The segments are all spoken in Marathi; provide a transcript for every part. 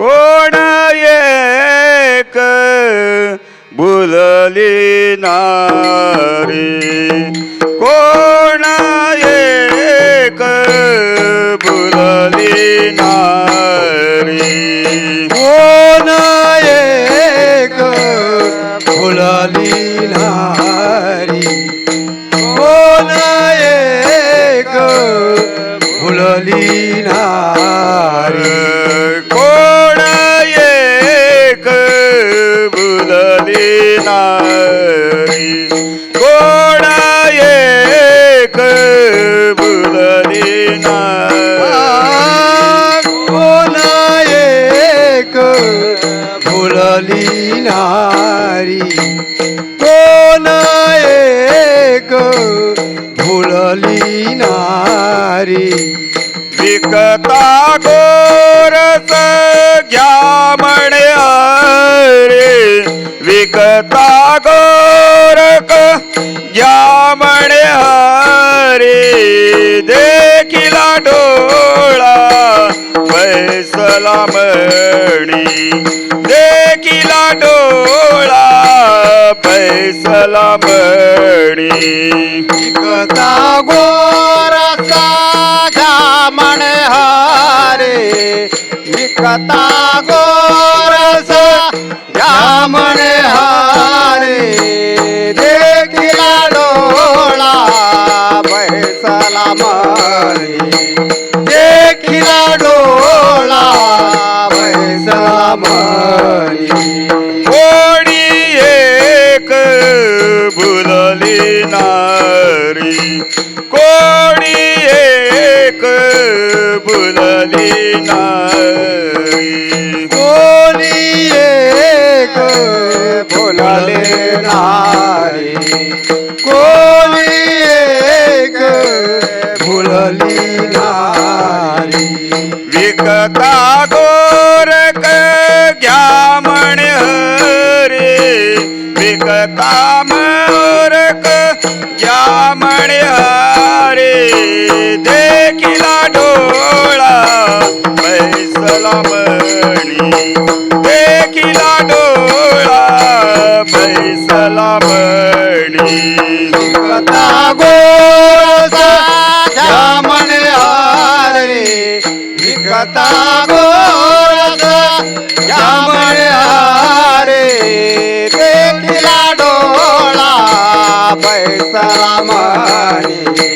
कोण एक बुलली नारी? फुलली नारी विकता गोरस घ्या म्हणे रे विकता गोरक घ्या म्हणे हरे देखिला डोळा पैसला म्हणी देखिला डोळा पैसला म्हणी हारे विकता गोरसा घ्या फुलली नारी. विकता गोरक घ्या म्हण हरे. विकता मोरक घ्या म्हण हरे. देखिला डोळा पैसला म्हणी कथा गोरसा रे हारे देखिला डोळा पैसा म्हणे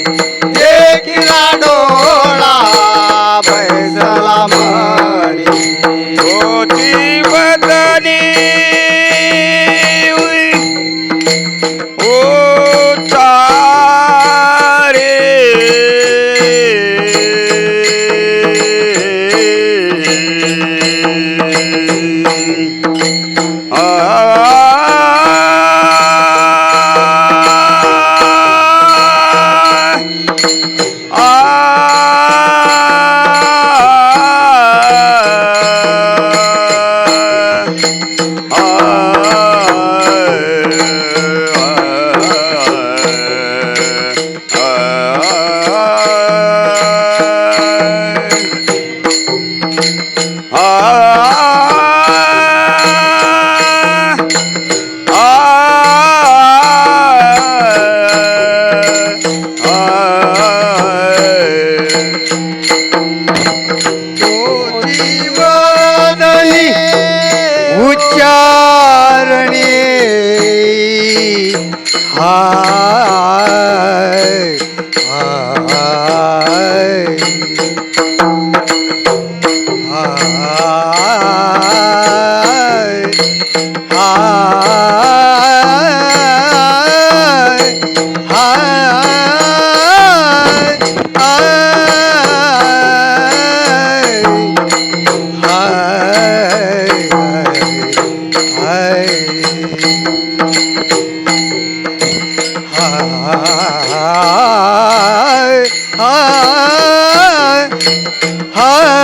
啊。Ah!